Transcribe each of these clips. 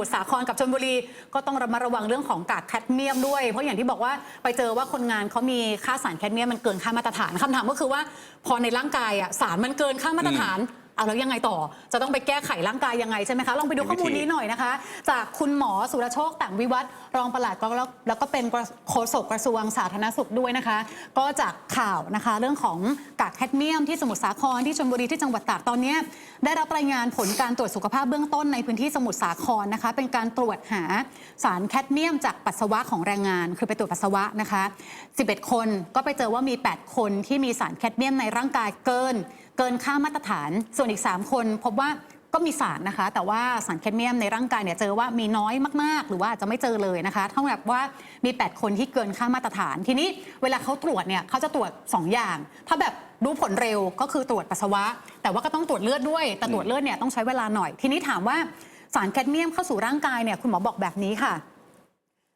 มุทรสาครกับชนบุรี ก็ต้องระมัดระวังเรื่องของกากแคดเมียมด้วย เพราะอย่างที่บอกว่าไปเจอว่าคนงานเขามีค่าสารแคดเมียมมันเกินค่ามาตรฐานคำถามก็คือว่าพอในร่างกายอะสารมันเกินค่ามาตรฐาน เอาแล้วยังไงต่อ จะต้องไปแก้ไขร่างกายยังไงใช่ไหมคะ ลองไปดูข้อมูลนี้หน่อยนะคะ จากคุณหมอสุรโชคแต่งวิวัฒน์รองปลัดแล้วแล้วก็เป็นโฆษกกระทรวงสาธารณสุขด้วยนะคะ ก็จากข่าวนะคะเรื่องของกากแคดเมียมที่สมุทรสาครที่ชลบุรีที่จังหวัดตากตอนนี้ ได้รับรายงานผลการตรวจสุขภาพเบื้องต้นในพื้นที่สมุทรสาครนะคะ เป็นการตรวจหาสารแคดเมียมจากปัสสาวะของแรงงาน คือไปตรวจปัสสาวะนะคะ 11 คนก็ไปเจอว่ามี 8 คนที่มีสารแคดเมียมในร่างกายเกินเกินค่ามาตรฐาน ส่วนอีก 3 คนพบว่าก็มีสารนะคะ แต่ว่าสารแคดเมียมในร่างกายเนี่ยเจอว่ามีน้อยมาก ๆ หรือว่าจจะไม่เจอเลยนะคะ เท่ากับว่ามี 8 คนที่เกินค่ามาตรฐาน ทีนี้เวลาเขาตรวจเนี่ยเขาจะตรวจ 2 อย่าง ถ้าแบบรู้ผลเร็วก็คือตรวจปัสสาวะ แต่ว่าก็ต้องตรวจเลือดด้วย แต่ตรวจเลือดเนี่ยต้องใช้เวลาหน่อย ทีนี้ถามว่าสารแคดเมียมเข้าสู่ร่างกายเนี่ยคุณหมอบอกแบบนี้ค่ะ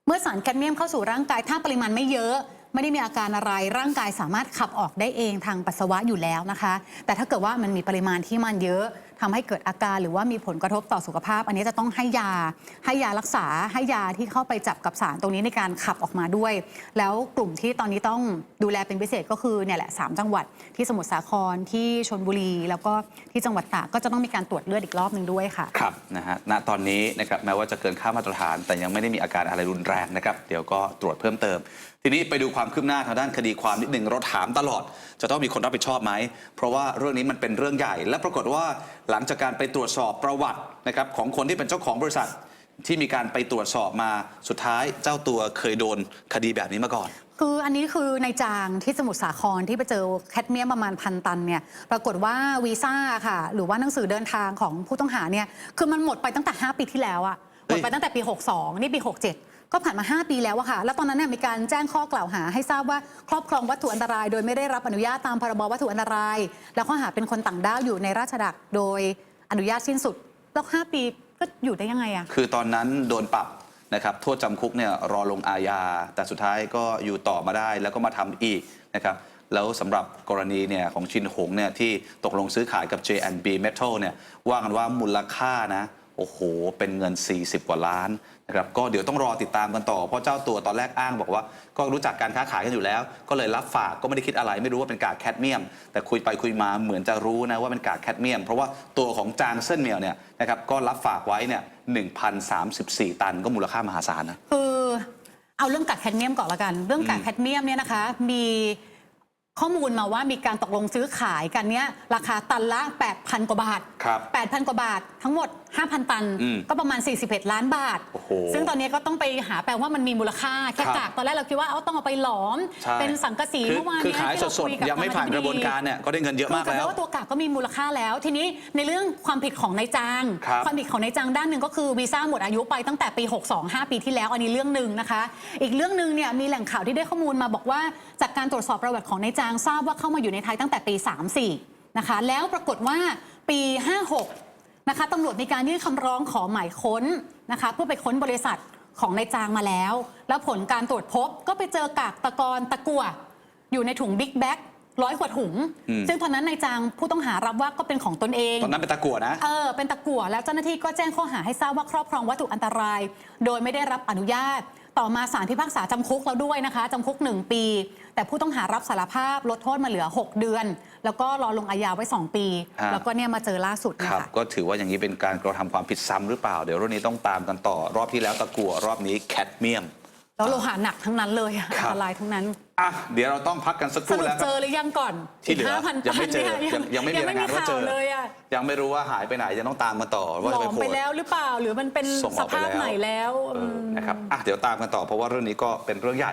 เมื่อสารแคดเมียมเข้าสู่ร่างกายถ้าปริมาณไม่เยอะ ไม่ได้มีอาการอะไรร่างกายสามารถขับออกได้เองทางปัสสาวะอยู่แล้วนะคะ แต่ถ้าเกิดว่ามันมีปริมาณที่มันเยอะ ทำให้เกิดอาการหรือว่ามีผลกระทบต่อสุขภาพ อันนี้จะต้องให้ยาให้ยารักษาให้ยาที่เข้าไปจับกับสารตรงนี้ในการขับออกมาด้วย แล้วกลุ่มที่ตอนนี้ต้องดูแลเป็นพิเศษก็คือเนี่ยแหละสามจังหวัดที่สมุทรสาครที่ชนบุรี แล้วก็ที่จังหวัดตากก็จะต้องมีการตรวจเลือดอีกรอบหนึ่งด้วยค่ะครับนะฮะณตอนนี้นะครับแม้ว่าจะเกินค่ามาตรฐาน แต่ยังไม่ได้มีอาการอะไรรุนแรงนะครับเดี๋ยวก็ตรวจเพิ่มเติม ทีนี้ไปดูความคืบหน้าทางด้านคดีความนิดหนึ่งเราถามตลอด จะต้องมีคนรับผิดชอบไหมเพราะว่าเรื่องนี้มันเป็นเรื่องใหญ่ และปรากฏว่าหลังจากการไปตรวจสอบประวัตินะครับของคนที่เป็นเจ้าของบริษัทที่มีการไปตรวจสอบมาสุดท้ายเจ้าตัวเคยโดนคดีแบบนี้มาก่อน คืออันนี้คือในจางที่สมุทรสาครที่ไปเจอแคดเมียมประมาณพันตันเนี่ยปรากฏว่าวีซ่าค่ะ หรือว่าหนังสือเดินทางของผู้ต้องหาเนี่ยคือมันหมดไปตั้งแต่ 5 ปีที่แล้วอะหมดไปตั้งแต่ปี 62 นี่ปี 67 ก็ผ่านมา 5 ปีแล้วอะค่ะ แล้วตอนนั้นเนี่ยมีการแจ้งข้อกล่าวหาให้ทราบว่าครอบครองวัตถุอันตราย โดยไม่ได้รับอนุญาตตามพรบวัตถุอันตราย แล้วข้อหาเป็นคนต่างด้าวอยู่ในราชดักโดยอนุญาตสิ้นสุด แล้ว5ปีก็อยู่ได้ยังไงอะคือตอนนั้นโดนปรับนะครับโทษจำคุกเนี่ยรอลงอาญาแต่สุดท้ายก็อยู่ต่อมาได้ แล้วก็มาทำอีกนะครับแล้วสำหรับกรณีเนี่ยของชินหงเนี่ยที่ตกลงซื้อขายกับ J&B Metal เนี่ยว่ากันว่ามูลค่านะ โอ้โห เป็นเงิน 40 กว่าล้านนะครับ ก็เดี๋ยวต้องรอติดตามกันต่อ เพราะเจ้าตัวตอนแรกอ้างบอกว่า ก็รู้จักการค้าขายกันอยู่แล้ว ก็เลยรับฝาก ก็ไม่ได้คิดอะไร ไม่รู้ว่าเป็นกากแคดเมียม แต่คุยไปคุยมาเหมือนจะรู้นะว่าเป็นกากแคดเมียม เพราะว่าตัวของจางเส้นเหมียวเนี่ยนะครับ ก็รับฝากไว้เนี่ย1,034 ตัน ก็มูลค่ามหาศาลนะ คือเอาเรื่องกากแคดเมียมก่อนละกัน เรื่องกากแคดเมียมเนี่ยนะคะ มีข้อมูลมาว่ามีการตกลงซื้อขายกันเนี้ยราคาตันละ 8,000 กว่าบาทครับ8,000 กว่าบาททั้งหมด 5,000 ตัน อืมก็ประมาณ 41 ล้านบาท โอ้โหซึ่งตอนนี้ก็ต้องไปหาแปลว่ามันมีมูลค่าแค่ครับกากตอนแรกเราคิดว่าเอาต้องเอาไปหลอม ใช่ เป็นสังกะสีคือเมื่อวานคือเนี้ขายที่เรสดคุกับๆ ยังไม่ผ่านกระบวนการเนี่ยก็ได้เงินเยอะมากคือแล้วจำได้ว่าตัวกากก็มีมูลค่าแล้ว ทีนี้ในเรื่องความผิดของนายจ้าง ครับความผิดของนายจ้างด้านหนึ่งก็คือวีซ่าหมดอายุไปตั้งแต่ปี 62 5 ปีที่แล้วอันนี้เรื่องหนึ่งนะคะ อีกเรื่องหนึ่งเนี่ยมีแหล่งข่าวที่ได้ข้อมูลมาบอกว่า จากการตรวจสอบประวัติของนายจ้างทราบว่าเข้ามาอยู่ในไทยตั้งแต่ปี 34 นะคะแล้วปรากฏว่าปี 56 นะคะตำรวจมีการยื่นคำร้องขอหมายค้นนะคะเพื่อไปค้นบริษัทของนายจางมาแล้ว แล้วผลการตรวจพบก็ไปเจอกากตะกอนตะกั่วอยู่ในถุงบิ๊กแบ็กร้อยกว่าถุง อืม ซึ่งตอนนั้นนายจางผู้ต้องหารับว่าก็เป็นของตนเอง ตอนนั้นเป็นตะกั่วนะ เออเป็นตะกั่วแล้วเจ้าหน้าที่ก็แจ้งข้อหาให้ทราบว่าครอบครองวัตถุอันตราย โดยไม่ได้รับอนุญาต ต่อมาศาลพิพากษาจำคุกแล้วด้วยนะคะจำคุก 1 ปี แต่ผู้ต้องหารับสารภาพลดโทษมาเหลือ 6 เดือน แล้วก็รอลงอาญาไว้ 2 ปีฮะแล้วก็เนี่ยมาเจอล่าสุดคนะรับ คะก็ถือว่าอย่างนี้เป็นการกระทำความผิดซ้ำหรือเปล่า เดี๋ยวเรื่องนี้ต้องตามกันต่อ รอบที่แล้วตะกั่วรอบนี้แคดเมียม แล้วโลหะหนักทั้งนั้นเลยอะครับอันตรายทั้งนั้น อะเดี๋ยวเราต้องพักกันสักคสรู่รุปแล้วคเจรับ อหรือยังก่อนที่เหลือ5,000ยังไม่เจอตันนี่ยังยังไม่มีรายงานว่าเจอ ข่เลยอะยังไม่รู้ว่าหายไปไหนยังต้องตามกันต่อว่าหลจะอไปมโผไปล่ แล้วหรือเปล่าหรือมันเป็นส่งอสอกไปภาพแล้ว ไหนแล้วเออนะครับอะเดี๋ยวตามกันต่อเพราะว่าเรื่องนี้ก็เป็นเรื่องใหญ่